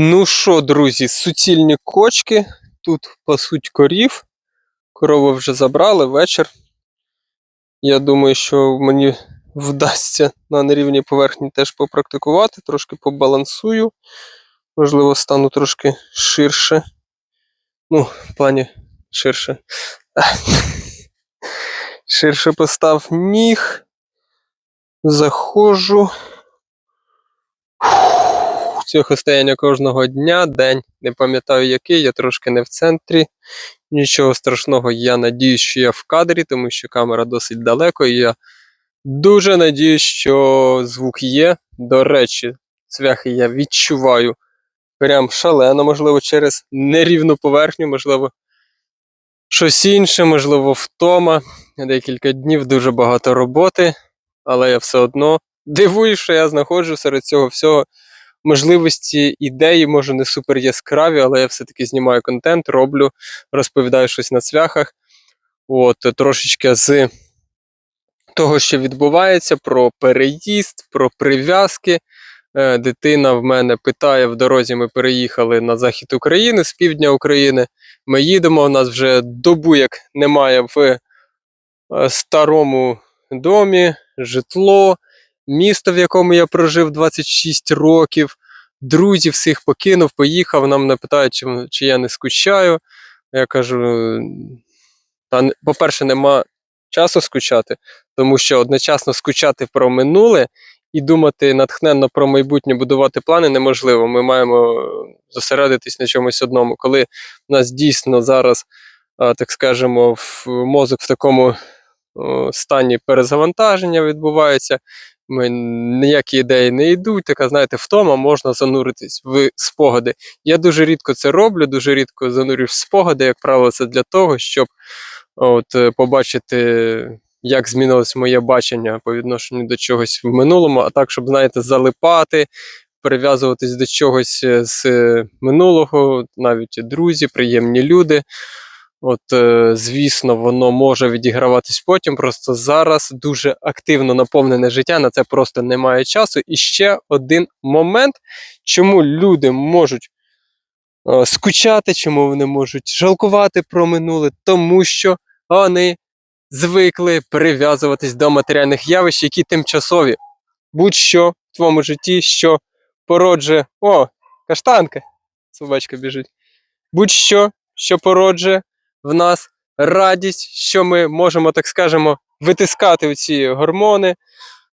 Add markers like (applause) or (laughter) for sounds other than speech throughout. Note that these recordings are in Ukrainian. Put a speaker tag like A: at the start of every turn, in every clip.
A: Ну що, друзі, суцільні кочки. Тут пасуть корів. Корову вже забрали вечір. Я думаю, що мені вдасться на нерівній поверхні теж попрактикувати, трошки побалансую. Можливо, стану трошки ширше. Ну, в плані ширше. (laughs) Ширше постав ніг. Заходжу. Цього стояння кожного дня, день, не пам'ятаю який, я трошки не в центрі. Нічого страшного, я надіюсь, що я в кадрі, тому що камера досить далеко, і я дуже надіюсь, що звук є. До речі, цвяхи я відчуваю прям шалено, можливо, через нерівну поверхню, можливо, щось інше, можливо, втома. Декілька днів дуже багато роботи, але я все одно дивуюсь, що я знаходжу серед цього всього можливості, ідеї, може, не супер яскраві, але я все-таки знімаю контент, роблю, розповідаю щось на цвяхах. От, трошечки з того, що відбувається, про переїзд, про прив'язки. Е, Дитина в мене питає в дорозі. Ми переїхали на захід України з півдня України. Ми їдемо. У нас вже добу як немає в е, старому домі, житло, місто, в якому я прожив 26 років. Друзів всіх покинув, поїхав. Нам не питають, чи, чи я не скучаю. Я кажу: та, по-перше, нема часу скучати, тому що одночасно скучати про минуле і думати натхненно про майбутнє, будувати плани неможливо. Ми маємо зосередитись на чомусь одному. Коли в нас дійсно зараз, так скажемо, мозок в такому стані перезавантаження відбувається. Ми ніякі ідеї не йдуть, така, знаєте, втома можна зануритись в спогади. Я дуже рідко це роблю, дуже рідко занурююсь в спогади. Як правило, це для того, щоб от, е, побачити, як змінилось моє бачення по відношенню до чогось в минулому, а так, щоб, знаєте, залипати, прив'язуватись до чогось е, з минулого, навіть друзі, приємні люди. От, е, звісно, воно може відіграватись потім. Просто зараз дуже активно наповнене життя, на це просто немає часу. І ще один момент, чому люди можуть е, скучати, чому вони можуть жалкувати про минуле, тому що вони звикли прив'язуватись до матеріальних явищ, які тимчасові. Будь-що в твоєму житті, що породжує. О, каштанка! Собачка біжить. Будь-що, що породжує в нас радість, що ми можемо, так скажемо, витискати ці гормони.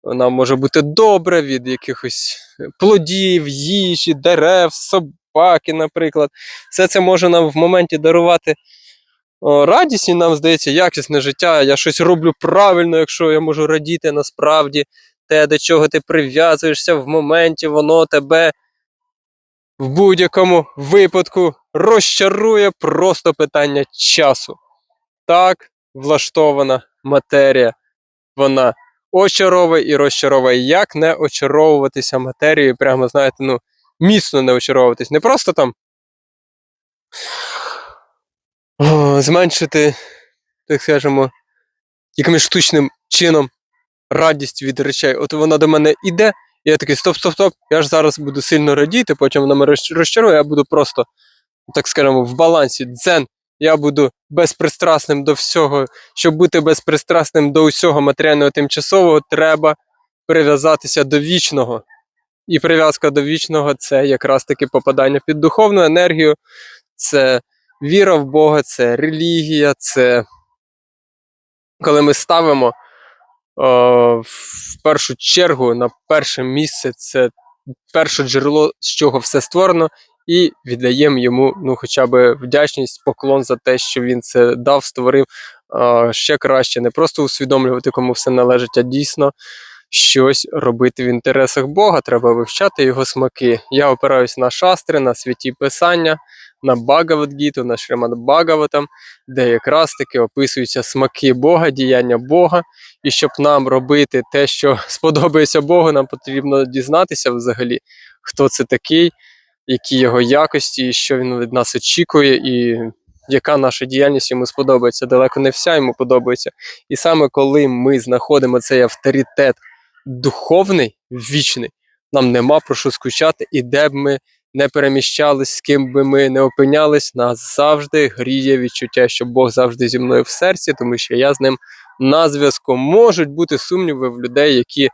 A: Нам може бути добре від якихось плодів, їжі, дерев, собаки, наприклад. Все це може нам в моменті дарувати радість, і нам здається, якісне життя. Я щось роблю правильно, якщо я можу радіти насправді. Те, до чого ти прив'язуєшся в моменті, воно тебе в будь-якому випадку розчарує просто питання часу. Так влаштована матерія. Вона очаровує і розчаровує. Як не очаровуватися матерією, прямо, знаєте, ну, міцно не очаровуватись. Не просто там о, зменшити, так скажемо, якимось штучним чином радість від речей. От вона до мене іде, я такий стоп, стоп, стоп. Я ж зараз буду сильно радіти, потім вона мене розчарує, я буду просто, так скажемо, в балансі дзен. Я буду безпристрасним до всього. Щоб бути безпристрасним до усього матеріального тимчасового, треба прив'язатися до вічного. І прив'язка до вічного це якраз таки попадання під духовну енергію, це віра в Бога, це релігія, це коли ми ставимо в першу чергу на перше місце це перше джерело, з чого все створено, і віддаємо йому ну, хоча б вдячність, поклон за те, що він це дав, створив ще краще. Не просто усвідомлювати, кому все належить, а дійсно щось робити в інтересах Бога. Треба вивчати його смаки. Я опираюсь на шастри, на святі писання, на Багавадгіту, на Шримад Багаватам, де якраз таки описуються смаки Бога, діяння Бога. І щоб нам робити те, що (laughs) сподобається Богу, нам потрібно дізнатися взагалі, хто це такий, які його якості, що він від нас очікує, і яка наша діяльність йому сподобається. Далеко не вся йому подобається. І саме коли ми знаходимо цей авторитет духовний, вічний, нам нема про що скучати, і де б ми не переміщались, з ким би ми не опинялись, нас завжди гріє відчуття, що Бог завжди зі мною в серці, тому що я з ним на зв'язку. Можуть бути сумніви в людей, які,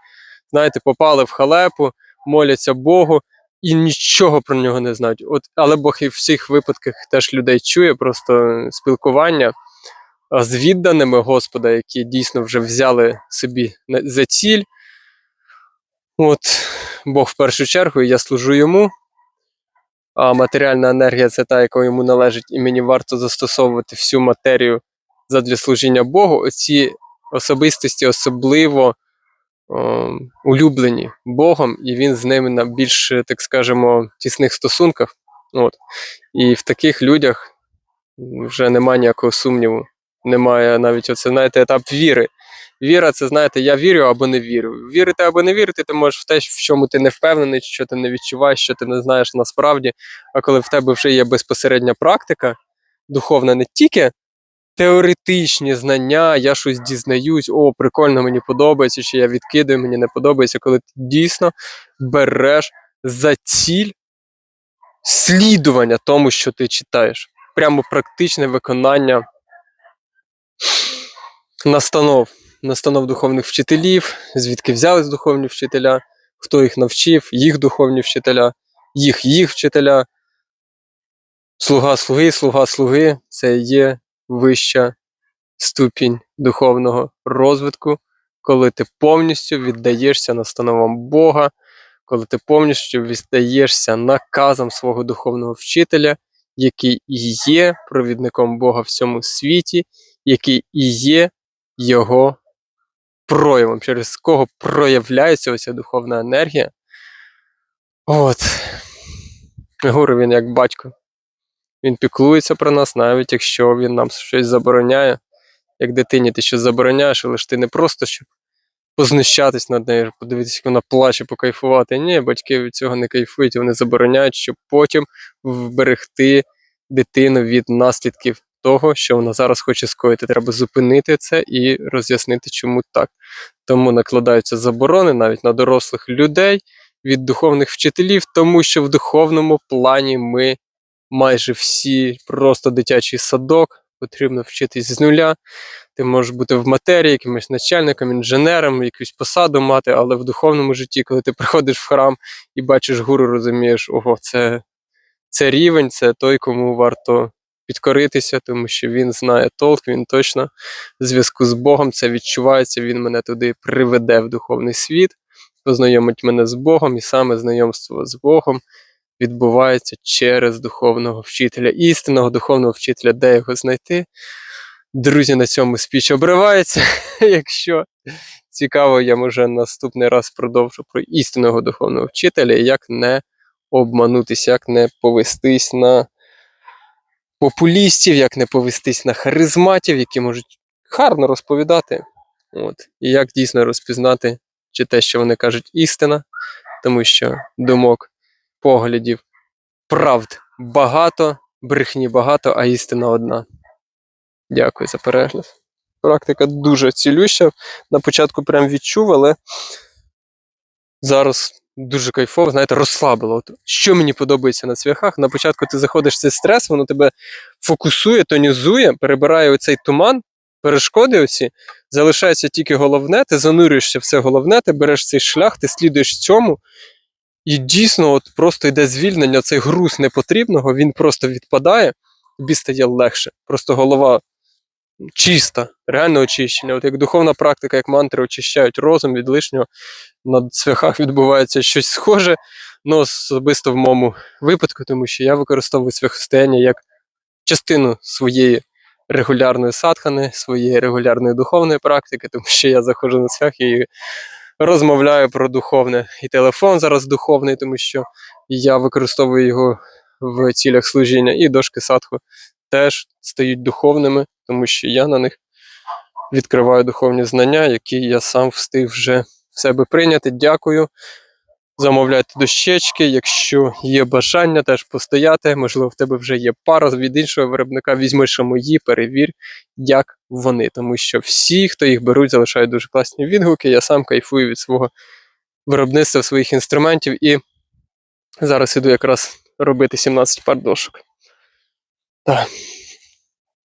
A: знаєте, попали в халепу, моляться Богу і нічого про нього не знають. От, але Бог і в всіх випадках теж людей чує, просто спілкування з відданими Господа, які дійсно вже взяли собі за ціль. От Бог в першу чергу, і я служу йому. А матеріальна енергія це та, яка йому належить, і мені варто застосовувати всю матерію задля служіння Богу. Оці особистості особливо ем, улюблені Богом, і він з ними на більш, так скажемо, тісних стосунках. От. І в таких людях вже немає ніякого сумніву. Немає навіть оце, знаєте, етап віри. Віра, це знаєте, я вірю або не вірю. Вірити або не вірити, ти можеш в те, в чому ти не впевнений, що ти не відчуваєш, що ти не знаєш насправді. А коли в тебе вже є безпосередня практика, духовна, не тільки теоретичні знання, я щось дізнаюсь, о, прикольно, мені подобається, чи я відкидаю, мені не подобається, коли ти дійсно береш за ціль слідування тому, що ти читаєш. Прямо практичне виконання настанов, настанов духовних вчителів, звідки взялись духовні вчителя, хто їх навчив, їх духовні вчителя, їх їх вчителя. Слуга слуги, слуга слуги це є вища ступінь духовного розвитку, коли ти повністю віддаєшся настановам Бога, коли ти повністю віддаєшся наказам свого духовного вчителя, який і є провідником Бога в цьому світі, який і є його проявом, через кого проявляється оця духовна енергія. От. Гуру він як батько. Він піклується про нас, навіть якщо він нам щось забороняє. Як дитині ти щось забороняєш, але ж ти не просто щоб познущатись над нею, подивитися, як вона плаче, покайфувати. Ні, батьки від цього не кайфують, вони забороняють, щоб потім вберегти дитину від наслідків того, що вона зараз хоче скоїти. Треба зупинити це і роз'яснити, чому так. Тому накладаються заборони навіть на дорослих людей від духовних вчителів, тому що в духовному плані ми майже всі просто дитячий садок, потрібно вчитись з нуля. Ти можеш бути в матерії, якимось начальником, інженером, якусь посаду мати, але в духовному житті, коли ти приходиш в храм і бачиш гуру, розумієш, ого, це, це рівень, це той, кому варто підкоритися, тому що він знає толк, він точно в зв'язку з Богом це відчувається, він мене туди приведе в духовний світ, познайомить мене з Богом, і саме знайомство з Богом відбувається через духовного вчителя, істинного духовного вчителя, де його знайти. Друзі, на цьому спіч обривається. (laughs) Якщо цікаво, я може наступний раз продовжу про істинного духовного вчителя як не обманутися, як не повестись на популістів, як не повестись на харизматів, які можуть гарно розповідати. От. І як дійсно розпізнати, чи те, що вони кажуть, істина, тому що думок, поглядів, правд багато, брехні багато, а істина одна. Дякую за перегляд. Практика дуже цілюща. На початку прям відчув, але зараз дуже кайфово, знаєте, розслабило. От що мені подобається на цвяхах? На початку ти заходиш в цей стрес, воно тебе фокусує, тонізує, перебирає оцей туман, перешкоди оці, залишається тільки головне, ти занурюєшся в це головне, ти береш цей шлях, ти слідуєш цьому. І дійсно, от просто йде звільнення, цей груз непотрібного, він просто відпадає, тобі стає легше. Просто голова чиста, реальне очищення. От як духовна практика, як мантри очищають розум від лишнього, на цвяхах відбувається щось схоже, ну особисто в моєму випадку, тому що я використовую цвяхостояння як частину своєї регулярної садхани, своєї регулярної духовної практики, тому що я заходжу на цвях і розмовляю про духовне. І телефон зараз духовний, тому що я використовую його в цілях служіння, і дошки садху теж стають духовними, тому що я на них відкриваю духовні знання, які я сам встиг вже в себе прийняти. Дякую. Замовляйте дощечки, якщо є бажання теж постояти, можливо, в тебе вже є пара від іншого виробника, візьми ще мої, перевір, як вони. Тому що всі, хто їх беруть, залишають дуже класні відгуки. Я сам кайфую від свого виробництва своїх інструментів і зараз іду якраз робити 17 пар дошок. Так.